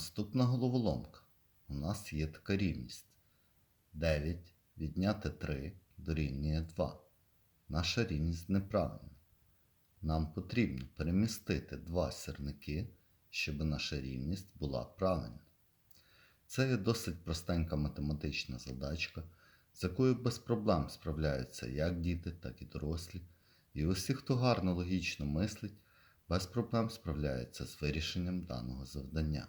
Наступна головоломка. У нас є така рівність. 9 відняти 3 дорівнює 2. Наша рівність неправильна. Нам потрібно перемістити два сірники, щоб наша рівність була правильна. Це є досить простенька математична задачка, з якою без проблем справляються як діти, так і дорослі. І усі, хто гарно логічно мислить, без проблем справляються з вирішенням даного завдання.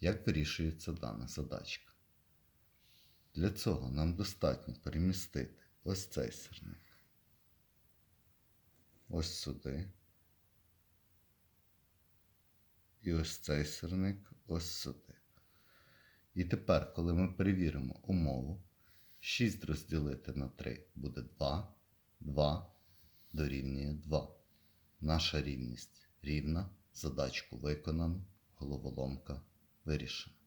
Як вирішується дана задачка? Для цього нам достатньо перемістити ось цей сірник. Ось сюди. І ось цей сирник ось сюди. І тепер, коли ми перевіримо умову, 6 розділити на 3 буде 2, 2 дорівнює 2. Наша рівність рівна, задачку виконано, головоломка вирішена.